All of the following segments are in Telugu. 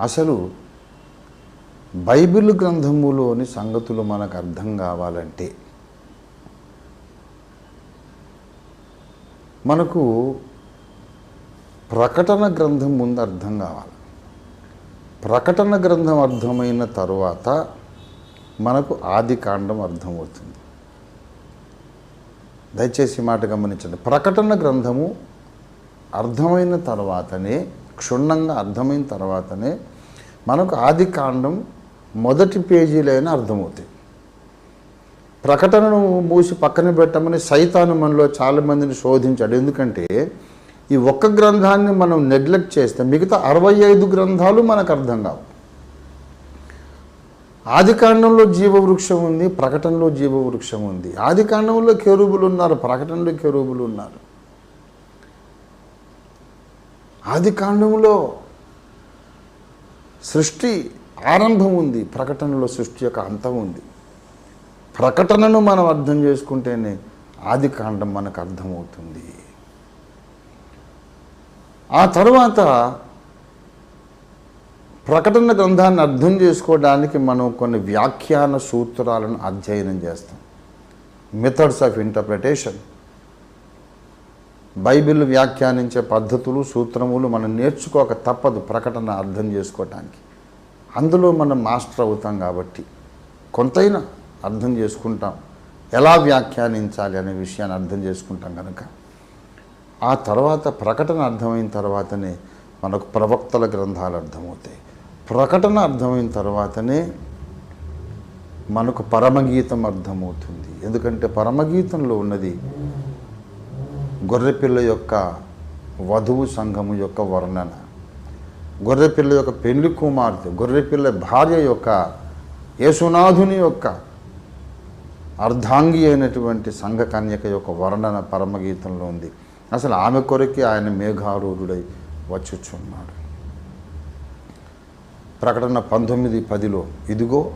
అసలు బైబిల్ గ్రంథములోని సంగతులు మనకు అర్థం కావాలంటే మనకు ప్రకటన గ్రంథం ముందు అర్థం కావాలి. ప్రకటన గ్రంథం అర్థమైన తరువాత మనకు ఆది కాండం అర్థమవుతుంది దయచేసి మాట గమనించండి. ప్రకటన గ్రంథము అర్థమైన తర్వాతనే క్షుణ్ణంగా అర్థమైన తర్వాతనే మనకు ఆది కాండం మొదటి పేజీలైనా అర్థమవుతాయి. ప్రకటనను మూసి పక్కన పెట్టమని సైతాను మనలో చాలామందిని శోధించాడు. ఎందుకంటే ఈ ఒక్క గ్రంథాన్ని మనం నెగ్లెక్ట్ చేస్తే మిగతా అరవై ఐదు గ్రంథాలు మనకు అర్థం కావు. ఆదికాండంలో జీవవృక్షం ఉంది ప్రకటనలో జీవవృక్షం ఉంది. ఆదికాండంలో కెరూబులు ఉన్నారు ప్రకటనలో కెరూబులు ఉన్నారు. ఆది కాండంలో సృష్టి ఆరంభం ఉంది ప్రకటనలో సృష్టి యొక్క అంతం ఉంది ప్రకటనను మనం అర్థం చేసుకుంటేనే ఆది కాండం మనకు అర్థమవుతుంది. ఆ తరువాత ప్రకటన గ్రంథాన్ని అర్థం చేసుకోవడానికి మనం కొన్ని వ్యాఖ్యాన సూత్రాలను అధ్యయనం చేస్తాం. మెథడ్స్ ఆఫ్ ఇంటర్ప్రిటేషన్ బైబిల్ వ్యాఖ్యానించే పద్ధతులు సూత్రములు మనం నేర్చుకోక తప్పదు ప్రకటన అర్థం చేసుకోవటానికి అందులో మనం మాస్టర్ అవుతాం కాబట్టి కొంతైనా అర్థం చేసుకుంటాం. ఎలా వ్యాఖ్యానించాలి అనే విషయాన్ని అర్థం చేసుకుంటాం కనుక ఆ తర్వాత ప్రకటన అర్థమైన తర్వాతనే మనకు ప్రవక్తల గ్రంథాలు అర్థమవుతాయి. ప్రకటన అర్థమైన తర్వాతనే మనకు పరమగీతం అర్థమవుతుంది. ఎందుకంటే పరమగీతంలో ఉన్నది గొర్రెపిల్ల యొక్క వధువు సంఘము యొక్క వర్ణన. గొర్రెపిల్ల యొక్క పెళ్ళి కుమార్తె గొర్రెపిల్ల భార్య యొక్క యేసునాథుని యొక్క అర్ధాంగి అయినటువంటి సంఘ కన్యక యొక్క వర్ణన పరమగీతంలో ఉంది. అసలు ఆమె కొరకే ఆయన మేఘారూఢుడై వచ్చుచున్నాడు. ప్రకటన పంతొమ్మిది పదిలో ఇదిగో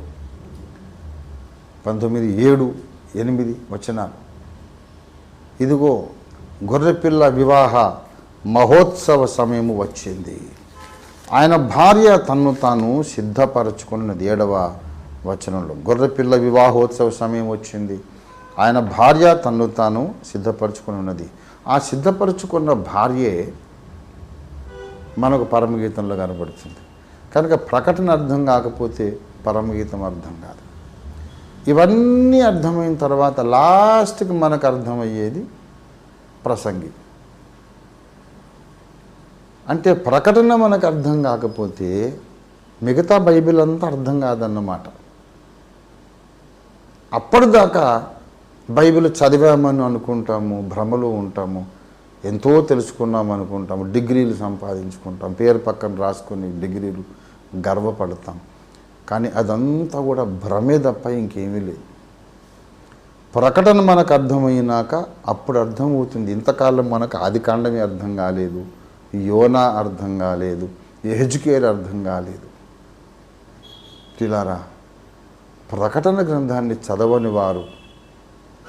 పంతొమ్మిది ఏడు ఎనిమిది వచనాలు. ఇదిగో గొర్రెపిల్ల వివాహ మహోత్సవ సమయము వచ్చింది. ఆయన భార్య తన్ను తాను సిద్ధపరచుకున్నది ఏడవ వచనంలో. గొర్రెపిల్ల వివాహోత్సవ సమయం వచ్చింది. ఆయన భార్య తన్ను తాను సిద్ధపరచుకుని ఉన్నది ఆ సిద్ధపరచుకున్న భార్యే మనకు పరమగీతంలో కనబడుతుంది. కనుక ప్రకటన అర్థం కాకపోతే పరమగీతం అర్థం కాదు. ఇవన్నీ అర్థమైన తర్వాత లాస్ట్కి మనకు అర్థమయ్యేది ప్రసంగి. అంటే ప్రకటన మనకు అర్థం కాకపోతే మిగతా బైబిల్ అంతా అర్థం కాదన్నమాట. అప్పటిదాకా బైబిల్ చదివామని అనుకుంటాము భ్రమలో ఉంటాము ఎంతో తెలుసుకున్నాం అనుకుంటాము డిగ్రీలు సంపాదించుకుంటాం పేరు పక్కన రాసుకొని డిగ్రీలు గర్వపడతాం. కానీ అదంతా కూడా భ్రమే తప్ప ఇంకేమీ లేదు. ప్రకటన మనకు అర్థమైనాక అప్పుడు అర్థమవుతుంది. ఇంతకాలం మనకు ఆదికాండమే అర్థం కాలేదు. యోనా అర్థం కాలేదు. ఎహెజ్కేల్ అర్థం కాలేదు. పిలారా ప్రకటన గ్రంథాన్ని చదవని వారు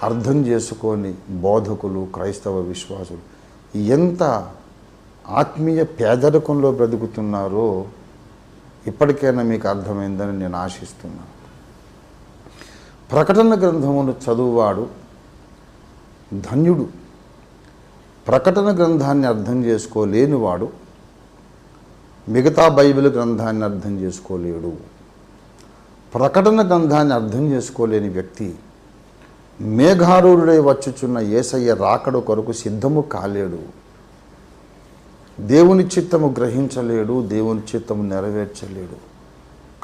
అర్థం చేసుకొని బోధకులు క్రైస్తవ విశ్వాసులు ఎంత ఆత్మీయ పేదరికంలో బ్రతుకుతున్నారో ఇప్పటికైనా మీకు అర్థమైందని నేను ఆశిస్తున్నాను. ప్రకటన గ్రంథమును చదువువాడు ధన్యుడు. ప్రకటన గ్రంథాన్ని అర్థం చేసుకోలేనివాడు మిగతా బైబిల్ గ్రంథాన్ని అర్థం చేసుకోలేడు. ప్రకటన గ్రంథాన్ని అర్థం చేసుకోలేని వ్యక్తి మేఘారూఢుడై వచ్చుచున్న ఏసయ్య రాకడు కొరకు సిద్ధము కాలేడు. దేవుని చిత్తము గ్రహించలేడు దేవుని చిత్తము నెరవేర్చలేడు.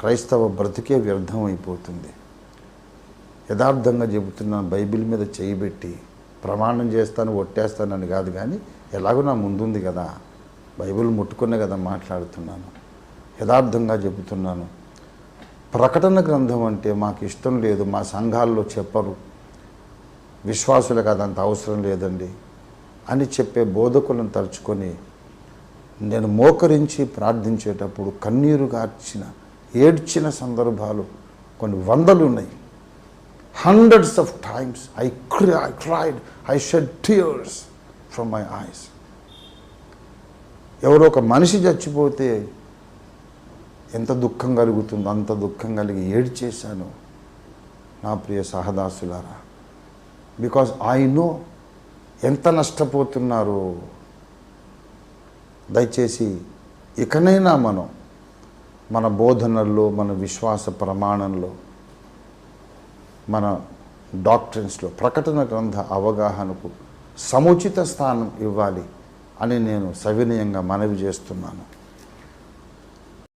క్రైస్తవ బ్రతికే వ్యర్థమైపోతుంది యథార్థంగా చెబుతున్నాను బైబిల్ మీద చేయబెట్టి ప్రమాణం చేస్తాను ఒట్టేస్తానని కాదు కానీ ఎలాగో నా ముందుంది కదా. బైబిల్ ముట్టుకునే కదా మాట్లాడుతున్నాను. యథార్థంగా చెబుతున్నాను. ప్రకటన గ్రంథం అంటే మాకు ఇష్టం లేదు మా సంఘాల్లో చెప్పరు. విశ్వాసులకు అదంత అవసరం లేదండి అని చెప్పే బోధకులను తలుచుకొని నేను మోకరించి ప్రార్థించేటప్పుడు కన్నీరు గార్చిన ఏడ్చిన సందర్భాలు కొన్ని వందలు ఉన్నాయి. Hundreds of times I I cried I shed tears from my eyes ఎవరో ఒక మనిషి చచ్చిపోతే ఎంత దుఃఖం కలుగుతుందో అంత దుఃఖం కలిగి ఏడ్చేశాను. నా ప్రియ సహదాసులారా బికాజ్ ఐ నో ఎంత నష్టపోతున్నారు దయచేసి ఇకనైనా మనం మన బోధనల్లో మన విశ్వాస ప్రమాణంలో మన డాక్టర్స్లో ప్రకటన గ్రంథ అవగాహనకు సముచిత స్థానం ఇవ్వాలి అని నేను సవినయంగా మనవి చేస్తున్నాను.